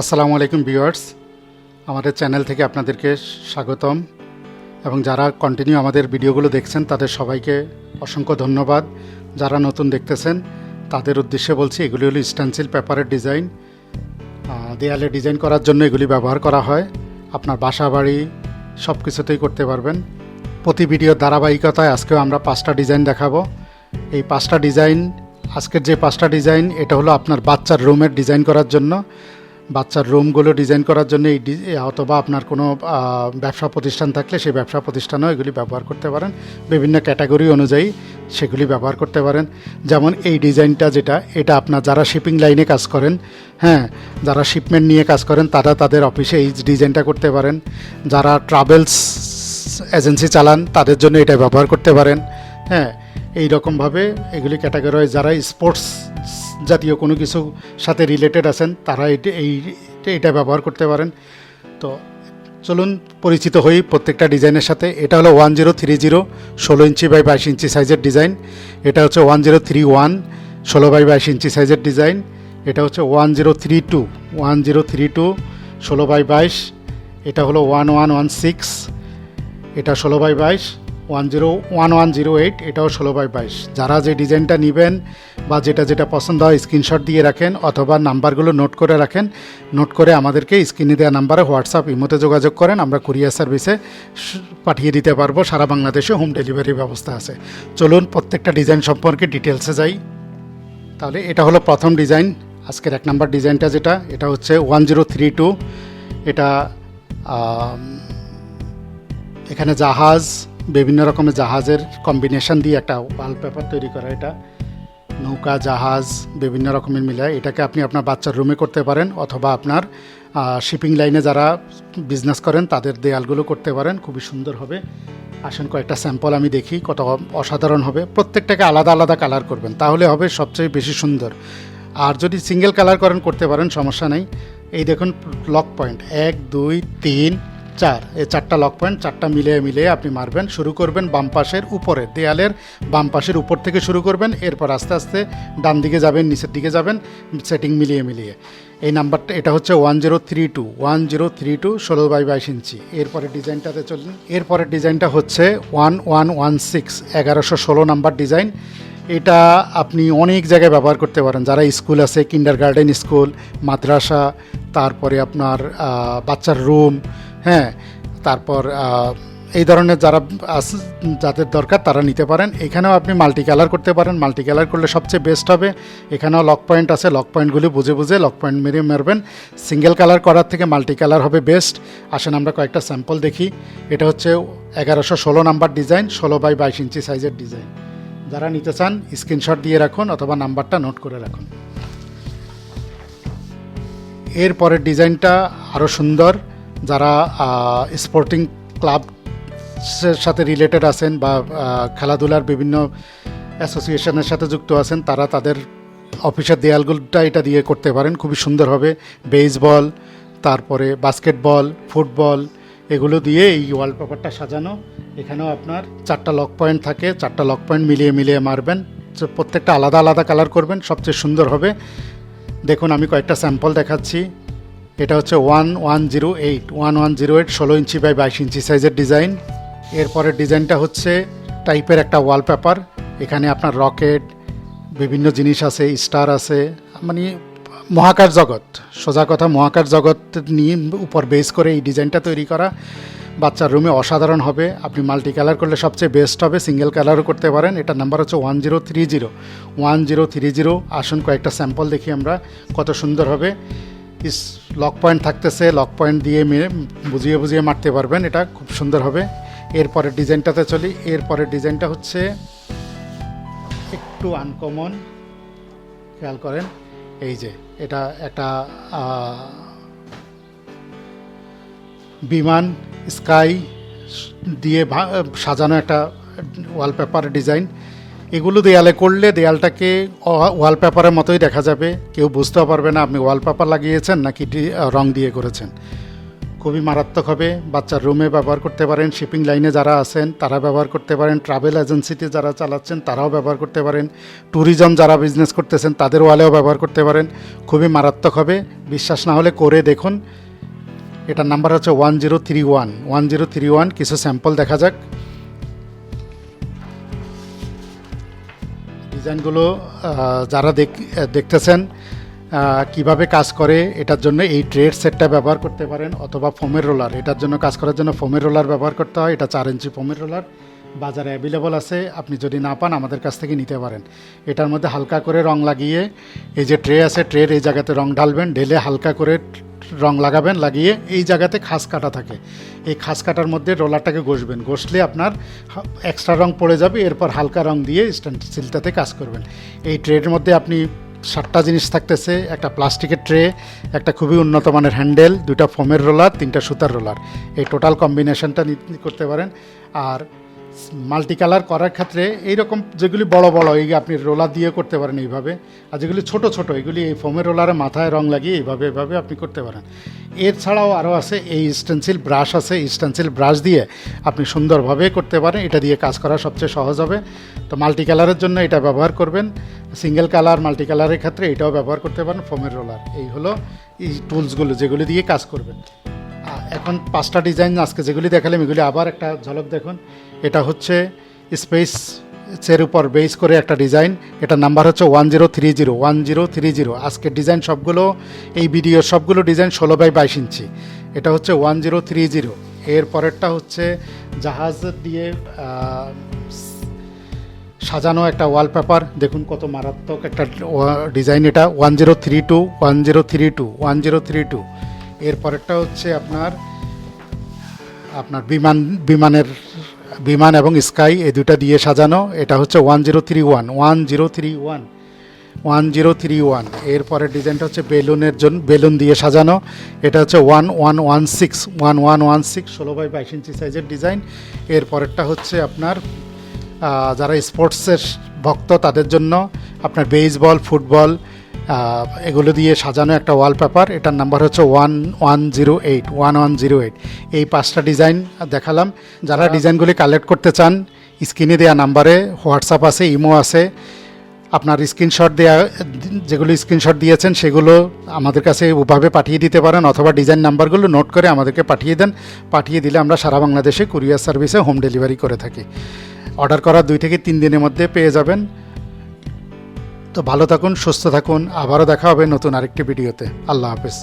আসসালামু আলাইকুম ভিউয়ার্স। আমাদের চ্যানেল থেকে আপনাদেরকে স্বাগতম এবং যারা কন্টিনিউ আমাদের ভিডিওগুলো দেখছেন, তাদের সবাইকে অসংখ্য ধন্যবাদ। যারা নতুন দেখতেছেন, তাদের উদ্দেশ্যে বলছি, এগুলি হলো স্ট্যান্সিল পেপারের ডিজাইন দেয়ালে ডিজাইন করার জন্য এগুলি ব্যবহার করা হয়। আপনার বাসা বাড়ি সব কিছুতেই করতে পারবেন। প্রতি ভিডিওর ধারাবাহিকতায় আজকেও আমরা পাঁচটা ডিজাইন দেখাবো। এই পাঁচটা ডিজাইন আজকের যে পাঁচটা ডিজাইন এটা হলো আপনার বাচ্চার রুমের ডিজাইন করার জন্য। বাচ্চার রুমগুলো ডিজাইন করার জন্য এই অথবা আপনার কোনো ব্যবসা প্রতিষ্ঠান থাকলে সেই ব্যবসা প্রতিষ্ঠানেও এগুলি ব্যবহার করতে পারেন। বিভিন্ন ক্যাটাগরি অনুযায়ী সেগুলি ব্যবহার করতে পারেন। যেমন এই ডিজাইনটা যেটা, এটা আপনার যারা শিপিং লাইনে কাজ করেন হ্যাঁ যারা শিপমেন্ট নিয়ে কাজ করেন, তারা তাদের অফিসে এই ডিজাইনটা করতে পারেন। যারা ট্রাভেলস এজেন্সি চালান, তাদের জন্য এটা ব্যবহার করতে পারেন। হ্যাঁ এই রকমভাবে এগুলি ক্যাটাগরি যারা স্পোর্টস জাতীয় কোনো কিছু সাথে রিলেটেড আছেন, তারা এই এটা ব্যবহার করতে পারেন। তো চলুন পরিচিত হই প্রত্যেকটা ডিজাইনের সাথে। এটা হলো ওয়ান জিরো থ্রি জিরো ষোলো ইঞ্চি বাই বাইশ ইঞ্চি সাইজের ডিজাইন। এটা হচ্ছে ওয়ান জিরো থ্রি ওয়ান ষোলো বাই বাইশ ইঞ্চি সাইজের ডিজাইন। এটা হচ্ছে one zero three two one zero three two ষোলো বাই বাইশ। এটা হলো ওয়ান ওয়ান ওয়ান সিক্স এটা ষোলো বাই বাইশ। One zero, one one zero eight, এটাও ষোলো বাই বাইশ। যারা যে ডিজাইনটা নেবেন বা যেটা যেটা পছন্দ হয় স্ক্রিনশট দিয়ে রাখেন অথবা নাম্বারগুলো নোট করে রাখেন, নোট করে আমাদেরকে স্ক্রিনে দেওয়া নাম্বারে হোয়াটসঅ্যাপ, ইমোতে যোগাযোগ করেন, আমরা কুরিয়ার সার্ভিসে পাঠিয়ে দিতে পারব। সারা বাংলাদেশে হোম ডেলিভারি ব্যবস্থা আছে। চলুন প্রত্যেকটা ডিজাইন সম্পর্কে ডিটেলসে যাই। তাহলে এটা হলো প্রথম ডিজাইন। আজকের এক নাম্বার ডিজাইনটা যেটা, এটা হচ্ছে ওয়ান জিরো থ্রি টু। এটা এখানে জাহাজ বিভিন্ন রকমের জাহাজের কম্বিনেশন দিয়ে একটা ওয়ালপেপার তৈরি করা, এটা নৌকা, জাহাজ, বিভিন্ন রকমের মিলায়। এটাকে আপনি আপনার বাচ্চার রুমে করতে পারেন, অথবা আপনার শিপিং লাইনে যারা বিজনেস করেন, তাদের দেয়ালগুলো করতে পারেন, খুবই সুন্দর হবে। আসেন, কয়েকটা স্যাম্পল আমি দেখি, কত অসাধারণ হবে। প্রত্যেকটাকে আলাদা আলাদা কালার করবেন, তাহলে হবে সবচেয়ে বেশি সুন্দর। আর যদি সিঙ্গেল কালার করেন, করতে পারেন, সমস্যা নেই। এই দেখুন লক পয়েন্ট এক, দুই, তিন চার। এই চারটা লক পয়েন্ট চারটা মিলিয়ে মিলিয়ে আপনি মারবেন, শুরু করবেন বাম পাশের উপরে, দেয়ালের বাম পাশের উপর থেকে শুরু করবেন, এরপর আস্তে আস্তে ডান দিকে যাবেন, নিচের দিকে যাবেন সেটিং মিলিয়ে মিলিয়ে। এই নাম্বারটা এটা হচ্ছে one zero three two one zero three two ষোলো বাই বাইশ ইঞ্চি। এরপরে ডিজাইনটাতে চলুন। এরপরের ডিজাইনটা হচ্ছে ওয়ান ওয়ান ওয়ান সিক্স এগারোশো ষোলো নাম্বার ডিজাইন। এটা আপনি অনেক জায়গায় ব্যবহার করতে পারেন। যারা স্কুল আছে কিন্ডার গার্ডেন স্কুল মাদ্রাসা, তারপরে আপনার বাচ্চার রুম হ্যাঁ তারপর এই ধরনের যারা যাদের দরকার তারা নিতে পারেন। এখানেও আপনি মাল্টি কালার করতে পারেন। মাল্টি কালার করলে সবচেয়ে বেস্ট হবে। এখানেও লক পয়েন্ট আছে। লক পয়েন্টগুলি বুঝে বুঝে লক পয়েন্ট মেরে মারবেন। সিঙ্গেল কালার করার থেকে মাল্টি কালার হবে বেস্ট আসেন আমরা কয়েকটা স্যাম্পল দেখি। এটা হচ্ছে এগারোশো ষোলো নাম্বার ডিজাইন ষোলো বাই বাইশ ইঞ্চি সাইজের ডিজাইন যারা নিতে চান স্ক্রিনশট দিয়ে রাখুন অথবা নাম্বারটা নোট করে রাখুন। এর পরের ডিজাইনটা আরও সুন্দর। যারা স্পোর্টিং ক্লাব সাথে রিলেটেড আছেন বা খেলাধুলার বিভিন্ন অ্যাসোসিয়েশনের সাথে যুক্ত আছেন, তারা তাদের অফিসের দেয়ালগুলোটা এটা দিয়ে করতে পারেন। খুবই সুন্দর হবে। বেসবল তারপরে বাস্কেটবল ফুটবল এগুলো দিয়ে এই ওয়ালপেপারটা সাজানো। এখানেও আপনার চারটা লক পয়েন্ট থাকে। চারটা লক পয়েন্ট মিলিয়ে মিলিয়ে মারবেন। প্রত্যেকটা আলাদা আলাদা কালার করবেন। সবচেয়ে সুন্দর হবে। দেখুন, আমি কয়েকটা স্যাম্পল দেখাচ্ছি। এটা হচ্ছে one one zero eight, one one zero eight, ষোলো ইঞ্চি বাই বাইশ ইঞ্চি সাইজের ডিজাইন। এরপরের ডিজাইনটা হচ্ছে টাইপের একটা ওয়ালপেপার। এখানে আপনার রকেট, বিভিন্ন জিনিস আছে, স্টার আছে মানে মহাকাশ জগৎ। সোজা কথা মহাকাশ জগৎ নিয়ে উপর বেস করে এই ডিজাইনটা তৈরি করা। বাচ্চার রুমে অসাধারণ হবে। আপনি মাল্টি কালার করলে সবচেয়ে বেস্ট হবে, সিঙ্গেল কালারও করতে পারেন। এটা নাম্বার হচ্ছে one zero three zero. One zero three zero. আসুন কয়েকটা স্যাম্পল দেখি আমরা, কত সুন্দর হবে। লক পয়েন্ট থাকতেছে লক পয়েন্ট দিয়ে বুঝিয়ে বুঝিয়ে মারতে পারবেন, এটা খুব সুন্দর হবে। এরপরের ডিজাইনটাতে চলি, এরপরের ডিজাইনটা হচ্ছে একটু আনকমন খেয়াল করেন, এই যে, এটা একটা বিমান, স্কাই দিয়ে সাজানো একটা ওয়ালপেপার ডিজাইন এগুলো দেয়ালে করলে দেয়ালটাকে ওয়ালপেপারের মতোই দেখা যাবে। কেউ বুঝতেও পারবে না আপনি ওয়ালপেপার লাগিয়েছেন নাকি রং দিয়ে করেছেন। খুবই মারাত্মক হবে। বাচ্চার রুমে ব্যবহার করতে পারেন শিপিং লাইনে যারা আছেন তারা ব্যবহার করতে পারেন ট্রাভেল এজেন্সিতে যারা চালাচ্ছেন তারাও ব্যবহার করতে পারেন ট্যুরিজম যারা বিজনেস করতেছেন তাদের ওয়ালেও ব্যবহার করতে পারেন। খুবই মারাত্মক হবে। বিশ্বাস না হলে করে দেখুন। এটার নাম্বার হচ্ছে one zero three one one zero three one কিছু স্যাম্পল দেখা যাক। ডিজাইনগুলো যারা দেখ, দেখতেছেন কীভাবে কাজ করে, এটার জন্য এই ট্রেড সেটটা ব্যবহার করতে পারেন, অথবা ফোমের রোলার, এটার জন্য কাজ করার জন্য ফোমের রোলার ব্যবহার করতে হয়, এটা চার ইঞ্চি ফোমের রোলার, বাজারে অ্যাভেলেবল আছে, আপনি যদি না পান, আমাদের কাছ থেকে নিতে পারেন। এটার মধ্যে হালকা করে রং লাগিয়ে, এই যে ট্রে আছে, ট্রের এই জায়গাতে রং ঢালবেন, ঢেলে হালকা করে রং লাগাবেন, লাগিয়ে এই জায়গাতে খাস কাটা থাকে। এই খাস কাটার মধ্যে রোলারটাকে ঘষবেন। ঘষলে আপনার এক্সট্রা রং পড়ে যাবে, এরপর হালকা রং দিয়ে স্টেনসিলটাতে কাজ করবেন। এই ট্রের মধ্যে আপনি সাতটা জিনিস থাকতেছে, একটা প্লাস্টিকের ট্রে একটা খুবই উন্নত মানের হ্যান্ডেল দুটা ফোমের রোলার তিনটা সুতার রোলার এই টোটাল কম্বিনেশনটা করতে পারেন। আর মাল্টি কালার করার ক্ষেত্রে এইরকম যেগুলি বড় বড়, এই আপনি রোলার দিয়ে করতে পারেন এইভাবে, আর যেগুলি ছোট ছোট, এগুলি এই ফোমের রোলারে মাথায় রং লাগিয়ে এইভাবে এইভাবে আপনি করতে পারেন। এর ছাড়াও আরও আছে, এই স্টেন্সিল ব্রাশ আছে স্টেন্সিল ব্রাশ দিয়ে আপনি সুন্দরভাবে করতে পারেন। এটা দিয়ে কাজ করা সবচেয়ে সহজ হবে। তো মাল্টি কালারের জন্য এটা ব্যবহার করবেন। সিঙ্গেল কালার মাল্টি কালারের ক্ষেত্রে এটাও ব্যবহার করতে পারেন ফোমের রোলার। এই হলো এই টুলসগুলো যেগুলি দিয়ে কাজ করবেন। এখন পাঁচটা ডিজাইন আজকে যেগুলি দেখালাম, এগুলি আবার একটা ঝলক দেখুন। এটা হচ্ছে স্পেস এর উপর বেস করে একটা ডিজাইন এটা নাম্বার হচ্ছে one zero three zero one zero three zero আজকের ডিজাইন সবগুলো, এই ভিডিওর সবগুলো ডিজাইন ষোলো বাই বাইশ ইঞ্চি। এটা হচ্ছে ওয়ান জিরো থ্রি জিরো এর পরেরটা হচ্ছে জাহাজ দিয়ে সাজানো একটা ওয়ালপেপার দেখুন কত মারাত্মক একটা ডিজাইন এটা। One zero three two one zero three two one zero three two এর পরেরটা হচ্ছে আপনার আপনার বিমান, বিমানের, বিমান এবং স্কাই, এই দুটা দিয়ে সাজানো। এটা হচ্ছে one zero three one one zero three one one zero three one এরপরের ডিজাইনটা হচ্ছে বেলুনের জন্য বেলুন দিয়ে সাজানো। এটা হচ্ছে one one one six one one one six ষোলো বাই বাইশ ইঞ্চি সাইজের ডিজাইন। এরপরেরটা হচ্ছে আপনার যারা স্পোর্টসের ভক্ত, তাদের জন্য আপনার বেসবল ফুটবল এগুলো দিয়ে সাজানো একটা ওয়ালপেপার এটার নাম্বার হচ্ছে one one zero eight one one zero eight এই পাঁচটা ডিজাইন দেখালাম। যারা ডিজাইনগুলি কালেক্ট করতে চান স্ক্রিনে দেওয়া নাম্বারে হোয়াটসঅ্যাপ আছে ইমো আছে আপনার স্ক্রিনশট দেওয়া যেগুলো স্ক্রিনশট দিয়েছেন সেগুলো আমাদের কাছে ওভাবে পাঠিয়ে দিতে পারেন অথবা ডিজাইন নাম্বারগুলো নোট করে আমাদেরকে পাঠিয়ে দেন। পাঠিয়ে দিলে আমরা সারা বাংলাদেশে কুরিয়ার সার্ভিসে হোম ডেলিভারি করে থাকি। অর্ডার করার দুই থেকে তিন দিনের মধ্যে পেয়ে যাবেন। তো ভালো থাকুন সুস্থ থাকুন। আবারও দেখা হবে নতুন আরেকটি ভিডিওতে। আল্লাহ হাফেজ।